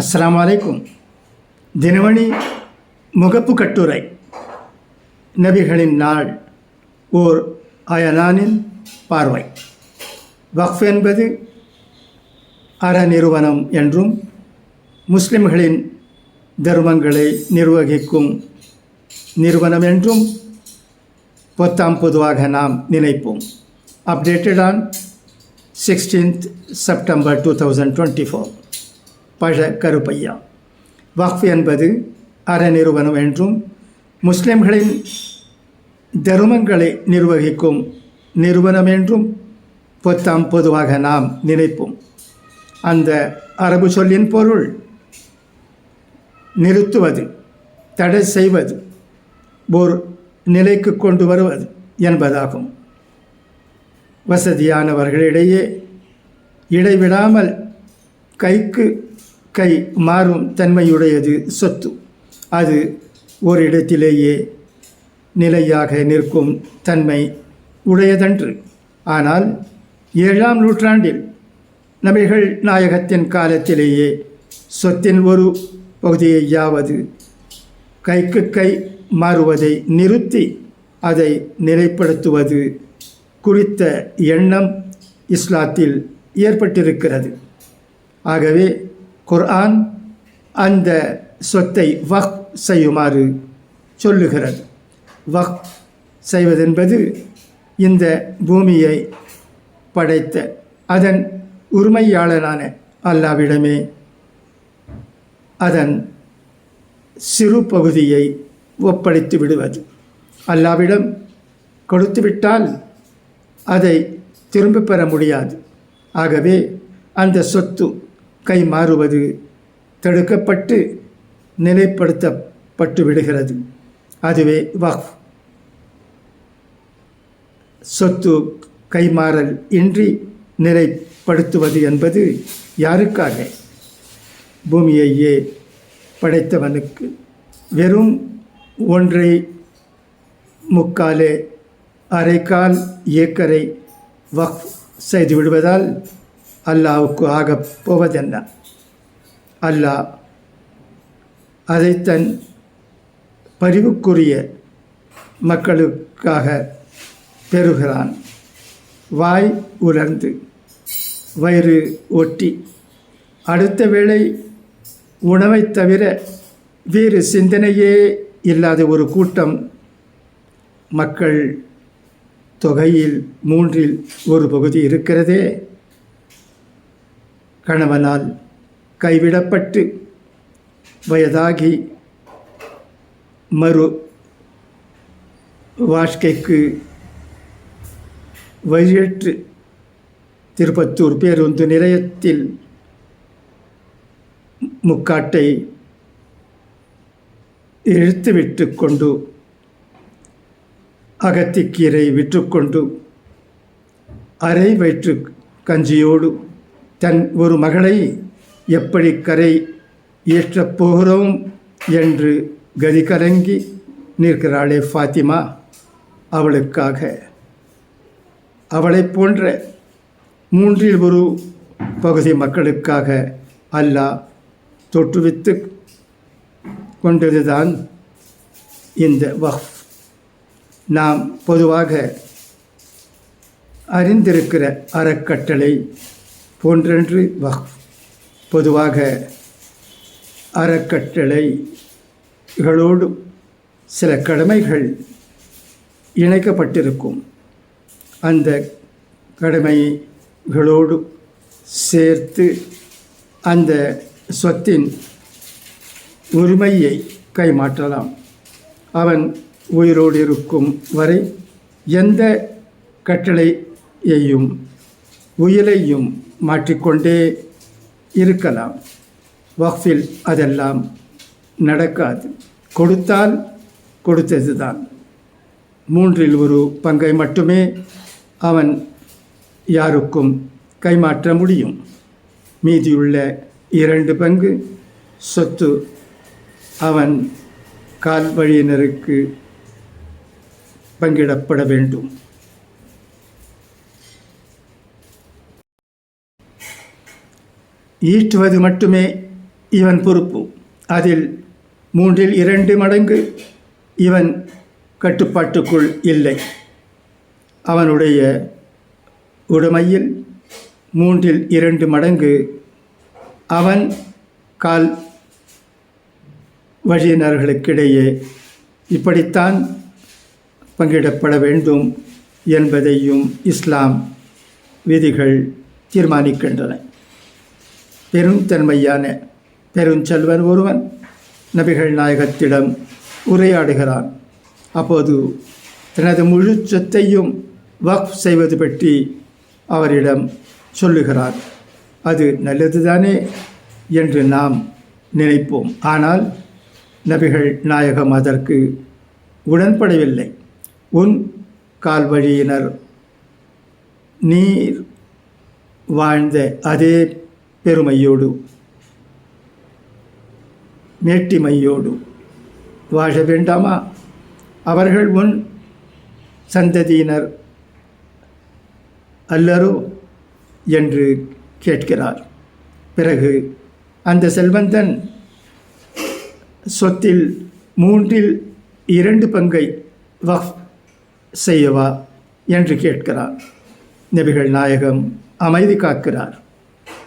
அஸ்லாம் வலைக்கும் தினமணி முகப்பு கட்டுரை. நபிகளின் நாள் ஓர் அயனானின் பார்வை. வக்ஃப் என்பது அறநிறுவனம் என்றும் முஸ்லிம்களின் தர்மங்களை நிர்வகிக்கும் நிறுவனம் என்றும் பொத்தாம் பொதுவாக நாம் நினைப்போம். Updated on sixteenth September two thousand twenty four Pazha Karuppaiah வக்ஃப் என்பது அறநிறுவனம் என்றும் முஸ்லிம்களின் தருமங்களை நிர்வகிக்கும் நிறுவனம் என்றும் பொத்தாம் பொதுவாக நாம் நினைப்போம். அந்த அரபு சொல்லின் பொருள் நிறுத்துவது தடை செய்வது ஒரு நிலைக்கு கொண்டு வருவது என்பதாகும். வசதியானவர்களிடையே இடைவிடாமல் கைக்கு கை மாறும் தன்மையுடையது சொத்து. அது ஓரிடத்திலேயே நிலையாக நிற்கும் தன்மை உடையதன்று. ஆனால் ஏழாம் நூற்றாண்டில் நபிகள் நாயகத்தின் காலத்திலேயே சொத்தின் ஒரு பகுதியையாவது கைக்கு கை மாறுவதை நிறுத்தி அதை நிலைப்படுத்துவது குறித்த எண்ணம் இஸ்லாத்தில் ஏற்பட்டிருக்கிறது. ஆகவே குர்ஆன் அந்த சொத்தை வக் செய்யுமாறு சொல்லுகிறது. வக் செய்வதென்பது இந்த பூமியை படைத்த அதன் உரிமையாளனான அல்லாவிடமே அதன் சிறு பகுதியை ஒப்படைத்து விடுவது. அல்லாவிடம் கொடுத்துவிட்டால் அதை திரும்ப பெற முடியாது. ஆகவே அந்த சொத்து கை மாறுவது தடுக்கப்பட்டு நிலைப்படுத்தப்பட்டு விடுகிறது அதுவே வக்ஃப் சொத்து கைமாறல் இன்றி நிலைப்படுத்துவது என்பது யாருக்காக? பூமியையே படைத்தவனுக்கு. வெறும் ஒன்றை முக்காலே அரைக்கால் ஏக்கரை வக்ஃப் செய்து விடுவதால் அல்லாவுக்கு ஆகப் போவதென்ன? அல்லாஹ் அதை தன் பரிவுக்குரிய மக்களுக்காக பெறுகிறான். வாய் உலர்ந்து வயிறு ஒட்டி அடுத்த வேளை உணவைத் தவிர வேறு சிந்தனையே இல்லாத ஒரு கூட்டம் மக்கள் தொகையில் மூன்றில் ஒரு பகுதி இருக்கிறதே. கணவனால் கைவிடப்பட்டு வயதாகி மறு வாழ்க்கைக்கு வழியற்று திருப்பத்தூர் பேருந்து நிலையத்தில் முக்காட்டை இழுத்துவிட்டு கொண்டு அகத்திக்கீரை விற்றுக்கொண்டு அரை வயிற்று கஞ்சியோடு தன் ஒரு மகளை எப்படி கரை ஏற்றப் போகிறோம் என்று கதி கலங்கி நிற்கிறாளே ஃபாத்திமா அவளுக்காக. அவளைப் போன்ற மூன்றில் ஒரு பகுதி மக்களுக்காக அல்லாஹ் தொற்றுவித்து கொண்டதுதான் இந்த வஃப் நாம் பொதுவாக அறிந்திருக்கிற அறக்கட்டளை போன்றென்று வக்ஃப் பொதுவாக அறக்கட்டளைகளோடு சில கடமைகள் இணைக்கப்பட்டிருக்கும். அந்த கடமைகளோடு சேர்த்து அந்த சொத்தின் உரிமையை கைமாற்றலாம். அவன் உயிரோடு இருக்கும் வரை எந்த கட்டளையையும் உயிலையும் மாற்றிக்கொண்டே இருக்கலாம். வக்ஃபில் அதெல்லாம் நடக்காது. கொடுத்தால் கொடுத்தது தான் மூன்றில் ஒரு பங்கை மட்டுமே அவன் யாருக்கும் கைமாற்ற முடியும். மீதியுள்ள இரண்டு பங்கு சொத்து அவன் கால் வழியினருக்கு பங்கிடப்பட வேண்டும். ஈட்டுவது மட்டுமே இவன் பொறுப்பு. அதில் மூன்றில் இரண்டு மடங்கு இவன் கட்டுப்பாட்டுக்குள் இல்லை. அவனுடைய உடைமையில் மூன்றில் இரண்டு மடங்கு அவன் கால் வழியினர்களுக்கிடையே இப்படித்தான் பங்கிடப்பட வேண்டும் என்பதையும் இஸ்லாம் விதிகள் தீர்மானிக்கின்றன. பெருந்தன்மையான பெருஞ்செல்வன் ஒருவன் நபிகள் நாயகத்திடம் உரையாடுகிறான். அப்போது தனது முழு சொத்தையும் வக்ஃப் செய்வது பற்றி அவரிடம் சொல்லுகிறார். அது நல்லதுதானே என்று நாம் நினைப்போம். ஆனால் நபிகள் நாயகம் அதற்கு உடன்படவில்லை. உன் கால்வழியினர் நீர் வாழ்ந்த அதே பெருமையோடு மேட்டிமையோடு வாழ வேண்டாமா? அவர்கள் உன் சந்ததியினர் அல்லரோ என்று கேட்கிறார். பிறகு அந்த செல்வந்தன் சொத்தில் மூன்றில் இரண்டு பங்கை வஃப் செய்யவா என்று கேட்கிறார். நபிகள் நாயகம் அமைதி காக்கிறார்.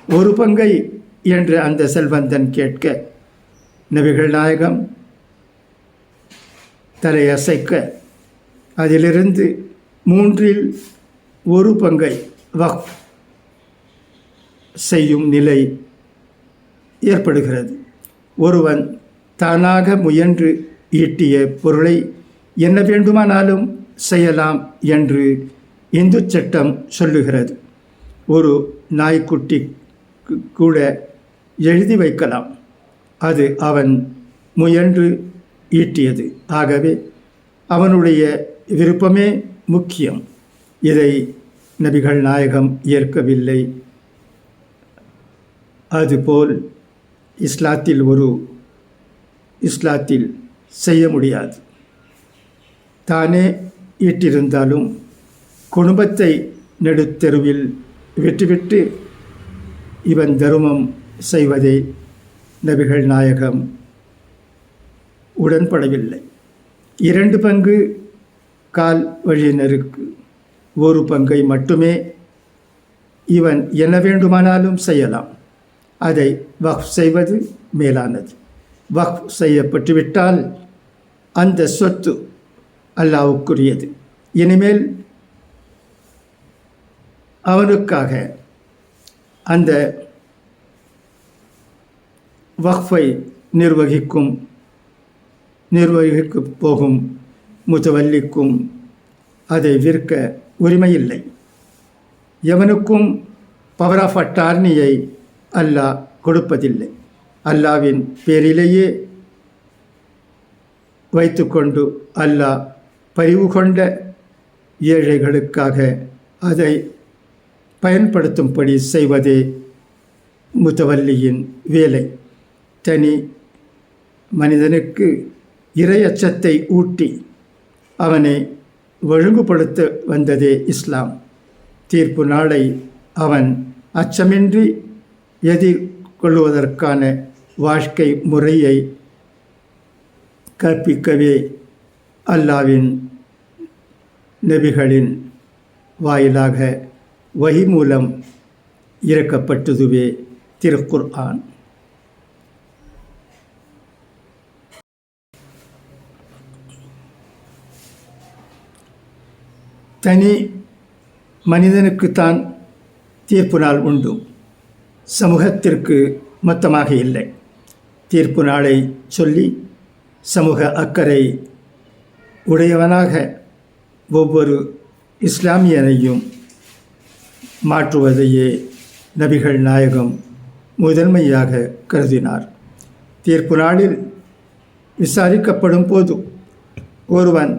ஒரு பங்கை என்று அந்த செல்வந்தன் கேட்க நபிகள் நாயகம் தலையசைக்க அதிலிருந்து மூன்றில் ஒரு பங்கை வக்ஃப் செய்யும் நிலை ஏற்படுகிறது. ஒருவன் தானாக முயன்று ஈட்டிய பொருளை என்ன வேண்டுமானாலும் செய்யலாம் என்று இந்து சட்டம் சொல்லுகிறது. ஒரு நாய்க்குட்டி கூட எழுதி வைக்கலாம். அது அவன் முயன்று ஈட்டியது. ஆகவே அவனுடைய விருப்பமே முக்கியம். இதை நபிகள் நாயகம் ஏற்கவில்லை. அதுபோல் இஸ்லாத்தில் ஒரு இஸ்லாத்தில் செய்ய முடியாது. தானே ஈட்டிருந்தாலும் குடும்பத்தை நெடுத்தெருவில் விட்டுவிட்டு இவன் தருமம் செய்வதை நபிகள் நாயகம். உடன்படவில்லை. இரண்டு பங்கு கால் வழியினருக்கு. ஒரு பங்கை மட்டுமே இவன் என்ன வேண்டுமானாலும் செய்யலாம். அதை வஃப் செய்வது மேலானது. வஃப் செய்யப்பட்டுவிட்டால் அந்த சொத்து அல்லாவுக்குரியது இனிமேல் அவனுக்காக அந்த வக்ஃபை நிர்வகிக்கும் நிர்வகிக்கு போகும் முத்தவல்லிக்கும் அதை விற்க உரிமையில்லை. எவனுக்கும் பவர் ஆஃப் அட்டார்னியை அல்லாஹ் கொடுப்பதில்லை. அல்லாவின் பேரிலேயே வைத்துக்கொண்டு அல்லாஹ் பரிவு கொண்ட ஏழைகளுக்காக அதை பயன்படுத்தும்படி செய்வதே முதவல்லியின் வேலை. தனி மனிதனுக்கு இரையச்சத்தை ஊட்டி அவனை ஒழுங்குபடுத்த வந்ததே இஸ்லாம். தீர்ப்பு நாளை அவன் அச்சமின்றி எதிர்கொள்வதற்கான வாழ்க்கை முறையை கற்பிக்கவே அல்லாவின் நபிகளின் வாயிலாக வகி மூலம் இறக்கப்பட்டதுவே திருக்குர்ஆன். தனி மனிதனுக்குத்தான் தீர்ப்பு நாள் உண்டு. சமூகத்திற்கு மொத்தமாக இல்லை. தீர்ப்பு நாளை சொல்லி சமூக அக்கறை உடையவனாக ஒவ்வொரு இஸ்லாமியனையும் மாற்றுவதையே நபிகள் நாயகம் முதன்மையாக கருதினார். தீர்ப்பு நாளில் விசாரிக்கப்படும் போது ஒருவன்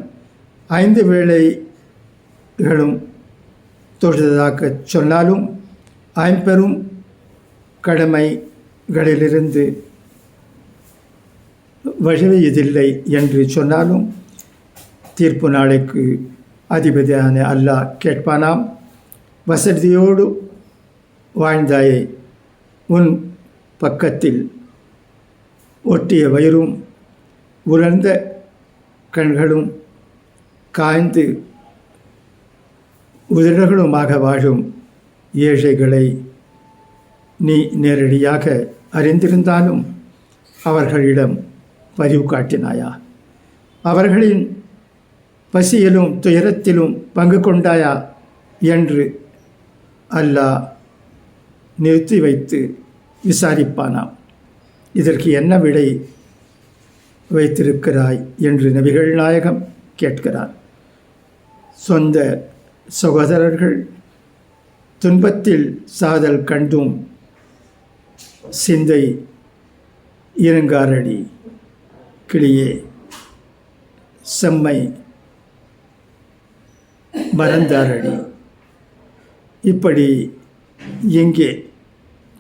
ஐந்து வேளைகளும் தொழுததாக சொன்னாலும் ஐம்பெரும் கடமைகளிலிருந்து வழிவையதில்லை என்று சொன்னாலும் தீர்ப்பு நாளைக்கு அதிபதியான அல்லாஹ் கேட்பானாம். வசதியோடு வாழ்ந்தாயே. உன் பக்கத்தில் ஒட்டிய வயிறும் உலர்ந்த கண்களும் காய்ந்து உதிரகளுமாக வாழும் ஏழைகளை நீ நேரடியாக அறிந்திருந்தாலும் அவர்களிடம் பதிவு காட்டினாயா? அவர்களின் பசியிலும் துயரத்திலும் பங்கு கொண்டாயா? என்று அல்லாஹ் நிறுத்தி வைத்து விசாரிப்பானாம். இதற்கு என்ன விடை வைத்திருக்கிறாய் என்று நபிகள் நாயகம் கேட்கிறார். சொந்த சகோதரர்கள் துன்பத்தில் சாதல் கண்டும் சிந்தை இருங்காரடி கிளியே செம்மை மறந்தாரடி. இப்படி இங்கே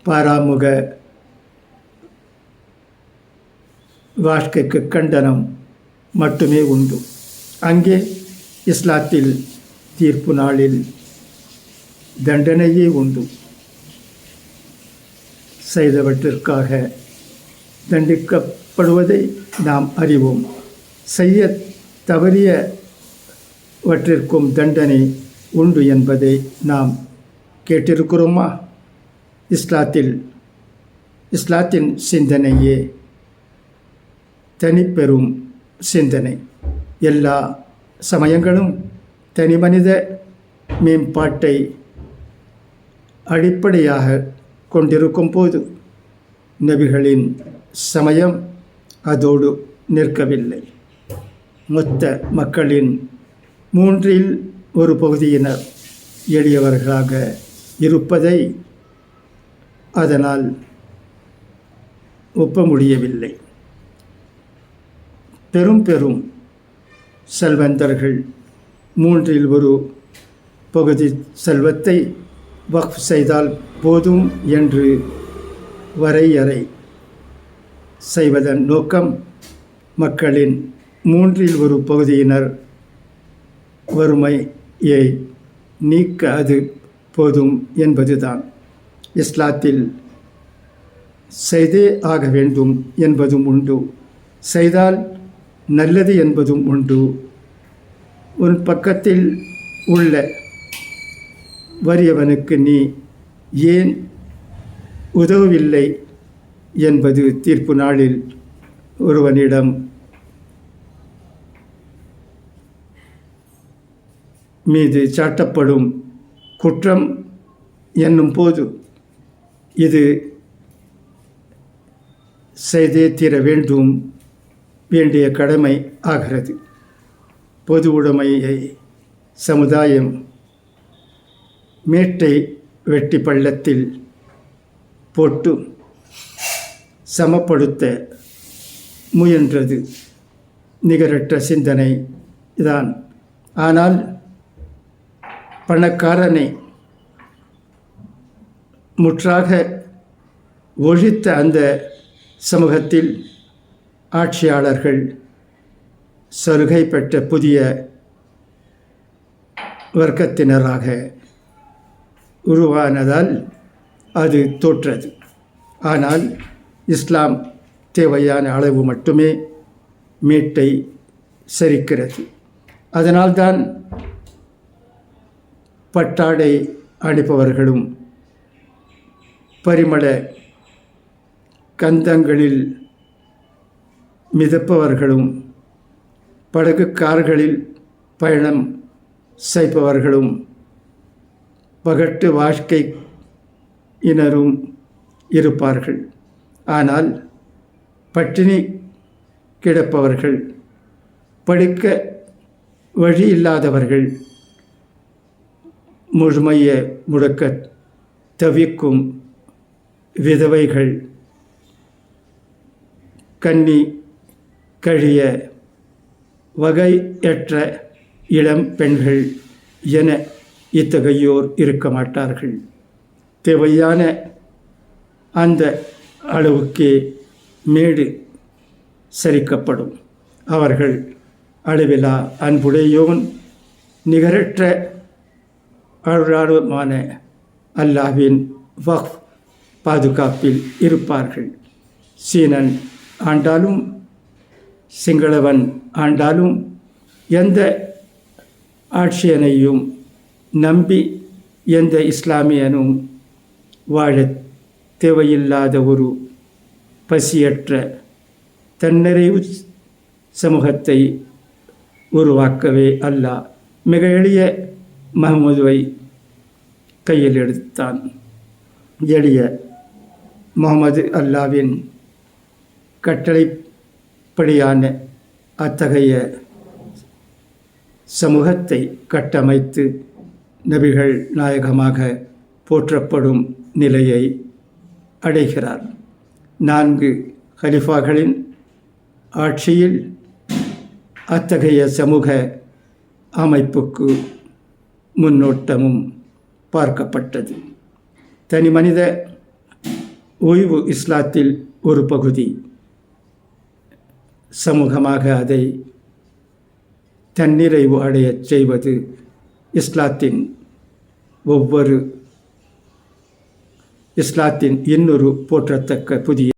பாராமுக வாழ்க்கைக்கு கண்டனம் மட்டுமே உண்டு. அங்கே இஸ்லாத்தில் தீர்ப்பு நாளில் தண்டனையே உண்டு. செய்தவற்றிற்காக தண்டிக்கப்படுவதை நாம் அறிவோம். செய்ய தவறியவற்றிற்கும் தண்டனை உண்டு என்பதை நாம் கேட்டிருக்கிறோமா? இஸ்லாத்தில் இஸ்லாத்தின் சிந்தனையே தனிப்பெரும் சிந்தனை. எல்லா சமயங்களும் தனி மனித மேம்பாட்டை அடிப்படையாக கொண்டிருக்கும் போது நபிகளின் சமயம் அதோடு நிற்கவில்லை. மொத்த மக்களின் மூன்றில் ஒரு பகுதியினர் எளியவர்களாக இருப்பதை அதனால் ஒப்ப முடியவில்லை. பெரும் பெரும் செல்வந்தர்கள் மூன்றில் ஒரு பகுதி செல்வத்தை வக்ஃப் செய்தால் போதும் என்று வரையறை செய்வதன் நோக்கம் மக்களின் மூன்றில் ஒரு பகுதியினர் வறுமையை நீக்க அது போதும் என்பதுதான். இஸ்லாத்தில் செய்தே ஆக வேண்டும் என்பதும் உண்டு. செய்தால் நல்லது என்பதும் உண்டு. உன் பக்கத்தில் உள்ள வறியவனுக்கு நீ ஏன் உதவவில்லை என்பது தீர்ப்பு நாளில் ஒருவனிடம் மீது சாட்டப்படும். குற்றம் என்னும் போது இது செய்தே தீர வேண்டும் வேண்டிய கடமை ஆகிறது. பொது உடைமையை சமுதாயம் மேட்டை வெட்டி பள்ளத்தில் போட்டு சமப்படுத்த முயன்றது. நிகரற்ற சிந்தனை தான். ஆனால் பணக்காரனை முற்றாக ஒழித்த அந்த சமூகத்தில் ஆட்சியாளர்கள் சலுகை பெற்ற புதிய வர்க்கத்தினராக உருவானதால் அது தோற்றது. ஆனால் இஸ்லாம் தேவையான அளவு மட்டுமே மீட்டை சரிக்கிறது. அதனால்தான் பட்டாடை அணிப்பவர்களும் பரிமள கந்தங்களில் மிதப்பவர்களும் படகு கார்களில் பயணம் செய்பவர்களும் பகட்டு வாழ்க்கை இனரும் இருப்பார்கள். ஆனால் பட்டினி கிடப்பவர்கள் படிக்க வழி இல்லாதவர்கள் முழுமைய முடக்க தவிக்கும் விதவைகள். கன்னி கழிய வகையற்ற இளம் பெண்கள் என இத்தகையோர் இருக்க மாட்டார்கள். தேவையான அந்த அளவுக்கே மேடு சரிக்கப்படும். அவர்கள் அளவிலா அன்புடையோன் நிகரற்ற அருளாளமான அல்லாவின் வக்ஃப் பாதுகாப்பில் இருப்பார்கள். சீனன் ஆண்டாலும் சிங்களவன் ஆண்டாலும் எந்த ஆட்சியனையும் நம்பி எந்த இஸ்லாமியனும் வாழத் தேவையில்லாத ஒரு பசியற்ற தன்னிறைவு சமூகத்தை உருவாக்கவே அல்லாஹ் மிக எளிய மஹமதுவை கையில் எடுத்தான். எளிய முகமது அல்லாவின் கட்டளைப்படியான அத்தகைய சமூகத்தை கட்டமைத்து நபிகள் நாயகமாக போற்றப்படும் நிலையை அடைகிறார். நான்கு ஹலிஃபாக்களின் ஆட்சியில் அத்தகைய சமூக அமைப்புக்கு முன்னோட்டமும் பார்க்கப்பட்டது. தனி மனித ஓய்வு இஸ்லாத்தில் ஒரு பகுதி. சமூகமாக அதை தன்னிறைவு அடையச் செய்வது இஸ்லாத்தின் ஒவ்வொரு இஸ்லாத்தின் இன்னொரு போற்றத்தக்க புதிய